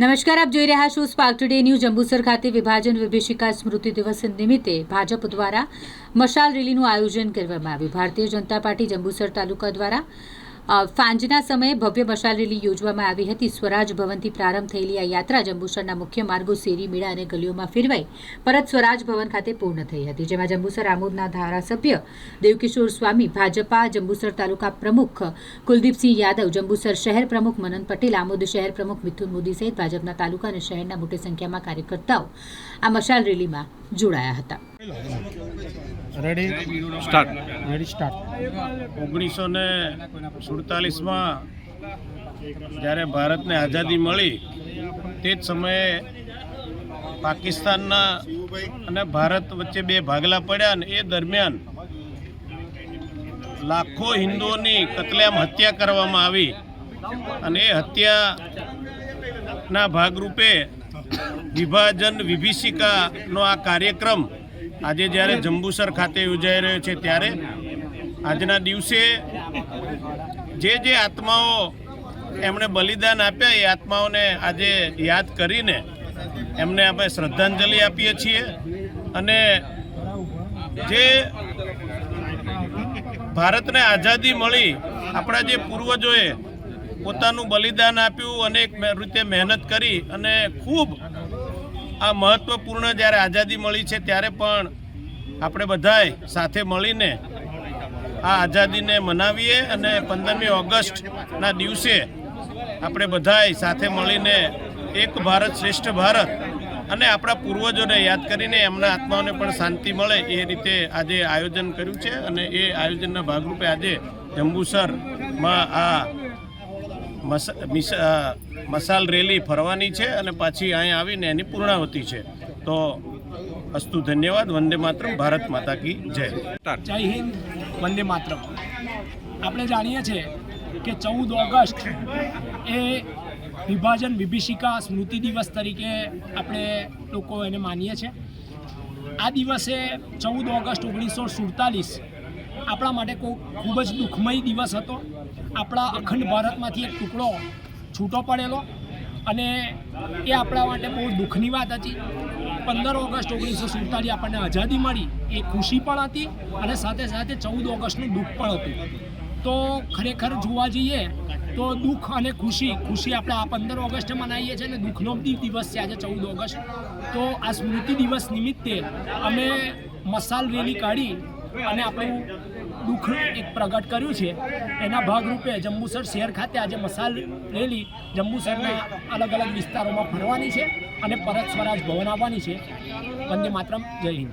નમસ્કાર, આપ જોઈ રહ્યા છો સ્પાર્ક ટુડે ન્યૂઝ જંબુસર ખાતે વિભાજન વિભીષિકા સ્મૃતિ દિવસ નિમિત્તે ભાજપ દ્વારા મશાલ રેલીનું આયોજન કરવામાં આવ્યું. ભારતીય જનતા પાર્ટી જંબુસર તાલુકા દ્વારા સાંજના સમયે ભવ્ય મશાલ રેલી યોજવામાં આવી હતી. સ્વરાજ ભવનથી પ્રારંભ થયેલી આ યાત્રા જંબુસરના મુખ્ય માર્ગો શેરી, મેળા અને ગલીઓમાં ફેરવાઈ. પરત સ્વરાજ ભવન ખાતે પૂર્ણ થઈ હતી, જેમાં જંબુસર આમોદના ધારાસભ્ય દેવકિશોર સ્વામી, ભાજપા જંબુસર તાલુકા પ્રમુખ કુલદીપસિંહ યાદવ, જંબુસર શહેર પ્રમુખ મનન પટેલ, આમોદ શહેર પ્રમુખ મિથુન મોદી સહિત ભાજપના તાલુકા અને શહેરના મોટી સંખ્યામાં કાર્યકર્તાઓ આ મશાલ રેલીમાં જોડાયા હતા. રેડી સ્ટાર્ટ રેડી સ્ટાર્ટ ઓગણીસો ને સુડતાલીસમાં જ્યારે ભારતને આઝાદી મળી તે જ સમયે પાકિસ્તાનના અને ભારત વચ્ચે બે ભાગલા પડ્યા અને એ દરમિયાન લાખો હિન્દુઓની કતલેઆમ હત્યા કરવામાં આવી અને એ હત્યાના ભાગરૂપે વિભાજન વિભીષિકાનો આ કાર્યક્રમ આજે જ્યારે જંબુસર ખાતે યોજાઈ રહ્યો છે ત્યારે આજના દિવસે જે જે આત્માઓ એમણે બલિદાન આપ્યા, એ આત્માઓને આજે યાદ કરીને એમને આપણે શ્રદ્ધાંજલિ આપીએ છીએ અને જે ભારતને આઝાદી મળી, આપણા જે પૂર્વજોએ પોતાનું બલિદાન આપ્યું અનેક રીતે મહેનત કરી અને ખૂબ આ મહત્વપૂર્ણ જ્યારે આઝાદી મળી છે ત્યારે પણ આપણે બધાએ સાથે મળીને આ આઝાદીને મનાવીએ અને પંદરમી ઓગસ્ટના દિવસે આપણે બધાએ સાથે મળીને એક ભારત શ્રેષ્ઠ ભારત અને આપણા પૂર્વજોને યાદ કરીને એમના આત્માઓને પણ શાંતિ મળે એ રીતે આજે આયોજન કર્યું છે અને એ આયોજનના ભાગરૂપે આજે જંબુસરમાં આ મસાલ રેલી ફરવાની છે અને પાછી અહીંયા આવીને એની પૂર્ણાવતી છે. તો અસ્તુ ધન્યવાદ, વંદે માતરમ, ભારત માતા કી જય. જય હિન્દ, વંદે માતરમ. આપણે જાણીએ છીએ કે ચૌદ ઓગસ્ટ એ વિભાજન વિભીષિકા સ્મૃતિ દિવસ તરીકે આપણે લોકો એને માનીએ છીએ. આ દિવસે ચૌદ ઓગસ્ટ ઓગણીસો સુડતાલીસ આપણા માટે કોઈ ખૂબ જ દુઃખમય દિવસ હતો. આપણા અખંડ ભારતમાંથી એક ટુકડો છૂટો પડેલો અને એ આપણા માટે બહુ દુઃખની વાત હતી. પંદર ઓગસ્ટ ઓગણીસો સુડતાલીસ આપણને આઝાદી મળી, એ ખુશી પણ હતી અને સાથે સાથે ચૌદ ઓગસ્ટનું દુઃખ પણ હતું. તો ખરેખર જોવા જઈએ તો દુઃખ અને ખુશી ખુશી આપણે આ પંદર ઓગસ્ટે મનાવીએ છીએ અને દુઃખનો દિવસ છે આજે ચૌદ ઓગસ્ટ. તો આ સ્મૃતિ દિવસ નિમિત્તે અમે મસાલ રેલી કાઢી અને આપણું દુઃખ એક પ્રગટ કર્યું છે. એના ભાગરૂપે જંબુસર શહેર ખાતે આજે મસાલ રેલી જંબુસરના અલગ અલગ વિસ્તારોમાં ફરવાની છે અને પરત સ્વરાજ ભવન આવવાની છે. વંદે માતરમ, જય હિન્દ.